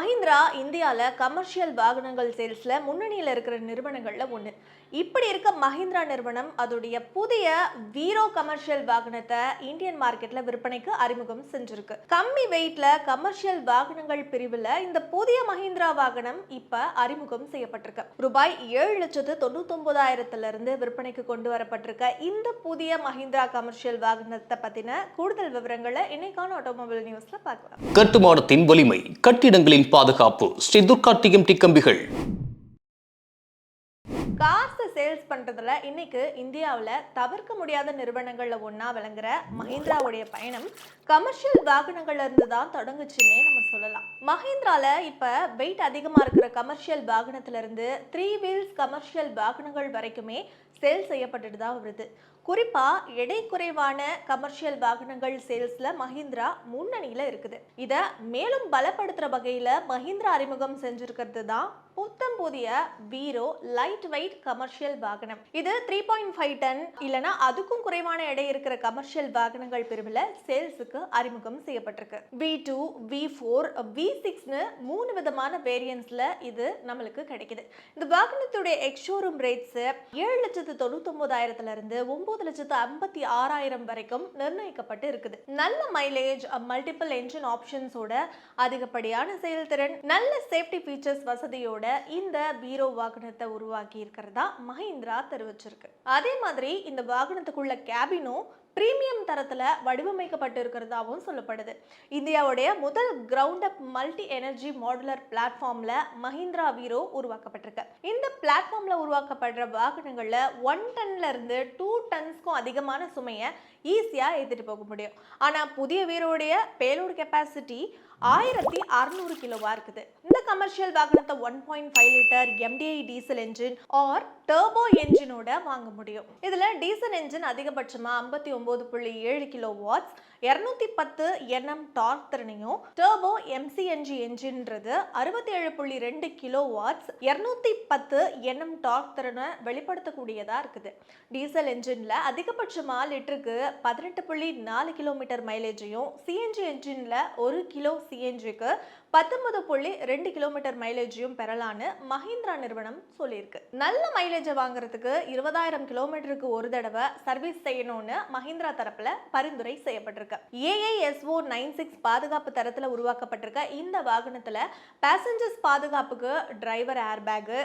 மஹிந்திரா இந்தியாவில் கமர்ஷியல் வாகனங்கள் சேல்ஸில் முன்னணியில் இருக்கிற நிறுவனங்களில் ஒன்று இப்படி இருக்க மஹிந்திரா நிறுவனம் அதோடைய புதிய வீரோ கமர்ஷியல் வாகனத்தை இந்தியன் மார்க்கெட்டில் விற்பனைக்கு அறிமுகம் செஞ்சிருக்கு. கம்மி வெயிட்ல கமர்ஷியல் வாகனங்கள் பிரிவில் இந்த புதிய மஹிந்திரா வாகனம் இப்போ அறிமுகம் செய்யப்பட்டிருக்கு. ரூபாய் ஏழு லட்சத்து தொண்ணூத்தொன்பதாயிரத்திலிருந்து விற்பனைக்கு கொண்டு வரப்பட்டிருக்க இந்த புதிய மஹிந்திரா கமர்ஷியல் வாகனத்தை பற்றின கூடுதல் விவரங்களை இன்னைக்கான ஆட்டோமொபைல் நியூஸில் பார்க்கலாம். கட்டுமானத்தின் வலிமை கட்டிடங்களின் பாதுகாப்பு. ஸ்ரீ துர்கா டிஎம்டி கம்பிகள். காசு சேல்ஸ் பண்றதுல இன்னைக்கு இந்தியாவில் தவிர்க்க முடியாத நிறுவனங்கள்ல ஒன்னா விளங்குற மஹிந்திராவுடைய பயணம். கமர்ஷியல் வாகனங்கள்ல இருந்து தான் தொடங்குச்சுன்னே நம்ம சொல்லலாம். மஹிந்திரால இப்ப வெயிட் அதிகமா இருக்கிற கமர்ஷியல் வாகனத்துல இருந்து த்ரீ வீல்ஸ் கமர்ஷியல் வாகனங்கள் வரைக்குமே சேல் செய்யப்பட்டுட்டு தான் வருது. குறிப்பா எடை குறைவான கமர்ஷியல் வாகனங்கள் சேல்ஸ்ல மஹிந்திரா முன்னணியில இருக்குது. இத மேலும் பலப்படுத்துற வகையில மஹிந்திரா அறிமுகம் செஞ்சிருக்கிறது தான் புத்தம் புதிய வீரோ லைட் வெயிட் கமர்ஷியல் வாகனம். இது த்ரீ பாயிண்ட் ஃபைவ் டன் இல்லனா அதுக்கும் குறைவான எடை இருக்கிற கமர்ஷியல் வாகனங்கள் பிரிவில் சேல்ஸுக்கு அறிமுகம் செய்யப்பட்டிருக்கு. V two V four V சிக்ஸ்னு uh, மூணு விதமான வேரியன்ஸில் இது நம்மளுக்கு கிடைக்குது. இந்த வாகனத்துடைய எக்ஷோரூம் ரேட்ஸு ஏழு லட்சத்து தொண்ணூத்தொம்போதாயிரத்துலேருந்து ஒம்பது லட்சத்து ஐம்பத்தி ஆறாயிரம் வரைக்கும் நிர்ணயிக்கப்பட்டு இருக்குது. நல்ல மைலேஜ் மல்டிபிள் என்ஜின் ஆப்ஷன்ஸோட அதிகப்படியான செயல்திறன் நல்ல சேஃப்டி ஃபீச்சர்ஸ் வசதியோட இந்த பீரோ வாகனத்தை உருவாக்கி இருக்கிறதா மஹிந்திரா தெரிவிச்சிருக்கு. அதே மாதிரி இந்த வாகனத்துக்குள்ள கேபினும் பிரீமியம் தரத்தில் வடிவமைக்கப்பட்டு இருக்கிறதாகவும் சொல்லப்படுது. இந்தியாவுடைய முதல் ground up multi energy modular பிளாட்ஃபார்மில் மஹிந்திரா வீரோ உருவாக்கப்பட்டிருக்கு. இந்த பிளாட்ஃபார்மில் உருவாக்கப்படுற வாகனங்களில் ஒன் டன்ல இருந்து டூ டன்ஸ்க்கும் அதிகமான சுமையை ஈஸியாக ஏற்றிட்டு போக முடியும். ஆனால் புதிய வீரோடைய பேலோடு கெப்பாசிட்டி ஆயிரத்தி அறுநூறு கிலோவா இருக்குது. இந்த கமர்ஷியல் வாகனத்தை one point five litre MDI diesel engine or turbo என்ஜினோட வாங்க முடியும். இதில் டீசல் என்ஜின் அதிகபட்சமாக ஐம்பத்தி ஒன்பது புள்ளி ஏழு கிலோ வாட்ஸ் இரநூத்தி பத்து என்எம் டார்க் திறனையும் டர்போ எம்சிஎன்ஜி என்ஜின்றது அறுபத்தி ஏழு புள்ளி ரெண்டு கிலோ வாட்ஸ் இரநூத்தி பத்து என்எம் டார்க் திறனை வெளிப்படுத்தக்கூடியதாக இருக்குது. டீசல் என்ஜின்ல அதிகபட்சமாக லிட்டருக்கு பதினெட்டு புள்ளி நாலு கிலோமீட்டர் மைலேஜையும் சிஎன்ஜி என்ஜின்ல ஒரு கிலோ சிஎன்ஜிக்கு பத்தொன்பது புள்ளி ரெண்டு கிலோமீட்டர் மைலேஜையும் பெறலான்னு மஹிந்திரா நிறுவனம் சொல்லியிருக்கு. நல்ல மைலேஜை வாங்குறதுக்கு இருபதாயிரம் கிலோமீட்டருக்கு ஒரு தடவை சர்வீஸ் செய்யணும்னு மஹிந்திரா தரப்புல பரிந்துரை செய்யப்பட்டிருக்கு. ஏஐஎஸ்ஓ நைன் சிக்ஸ் பாதுகாப்பு தரத்துல உருவாக்கப்பட்டிருக்க இந்த வாகனத்துல பேசஞ்சர்ஸ் பாதுகாப்புக்கு driver airbag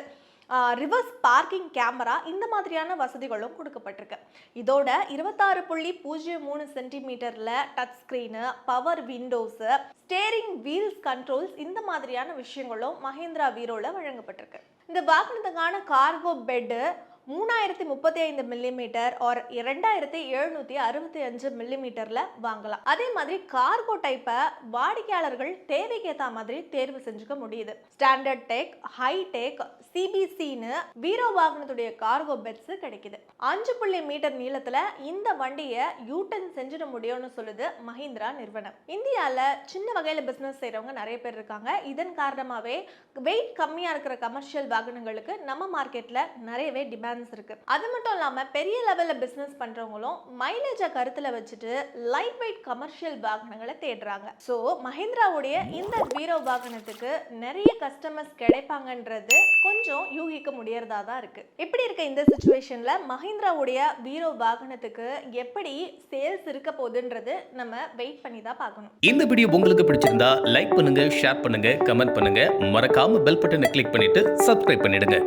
reverse parking camera இந்த மாதிரியான வசதிகளும் கொடுக்கப்பட்டிருக்கு. இதோட இருபத்தாறு புள்ளி பூஜ்ஜியம் மூணு சென்டிமீட்டரில் touch screen power windows steering wheels controls இந்த மாதிரியான விஷயங்களும் மஹேந்திரா வீரோவில் வழங்கப்பட்டிருக்கு. இந்த வாகனத்துக்கான கார்கோ பெட்டு மூணாயிரத்தி முப்பத்தி ஐந்து மில்லிமீட்டர் ஆர் இரண்டாயிரத்தி எழுநூத்தி அறுபத்தி அஞ்சு மில்லிமீட்டரில் வாங்கலாம். அதே மாதிரி கார்கோ டைப்பை வாடிக்கையாளர்கள் தேவைக்கேற்ற மாதிரி தேர்வு செஞ்சுக்க முடியுது. ஸ்டாண்டர்ட் டெக் ஹைடெக் சிபிசின்னு வீரோ வாகனத்துடைய கார்கோ பெட்ஸ் கிடைக்குது. அஞ்சு புள்ளி மீட்டர் நீளத்தில் இந்த வண்டியை யூட்டன் செஞ்சிட முடியும்னு சொல்லுது மஹிந்திரா நிறுவனம். இந்தியாவில் சின்ன வகையில் பிஸ்னஸ் செய்றவங்க நிறைய பேர் இருக்காங்க. இதன் காரணமாகவே வெயிட் கம்மியாக இருக்கிற கமர்ஷியல் வாகனங்களுக்கு நம்ம மார்க்கெட்டில் நிறையவே சான்ஸ் இருக்குது அது மட்டும் இல்லாமல் பெரிய லெவலில் பிஸ்னஸ் பண்ணுறவங்களும் மைலேஜை கருத்தில் வச்சுட்டு லைட் வெயிட் கமர்ஷியல் வாகனங்களை தேடுறாங்க. ஸோ மஹிந்திராவுடைய இந்த பீரோ வாகனத்துக்கு நிறைய கஸ்டமர்ஸ் கிடைப்பாங்கன்றது கொஞ்சம் யூகிக்க முடியறதா தான் இருக்குது இப்படி இருக்க இந்த சுச்சுவேஷனில் மஹிந்திராவுடைய பீரோ வாகனத்துக்கு எப்படி சேல்ஸ் இருக்க போகுதுன்றது நம்ம வெயிட் பண்ணி தான் பார்க்கணும். இந்த வீடியோ உங்களுக்கு பிடிச்சிருந்தா லைக் பண்ணுங்க ஷேர் பண்ணுங்க கமெண்ட் பண்ணுங்க. மறக்காம பெல் பட்டனை கிளிக் பண்ணிட்டு சப்ஸ்கிரைப் பண்ணிடுங்க.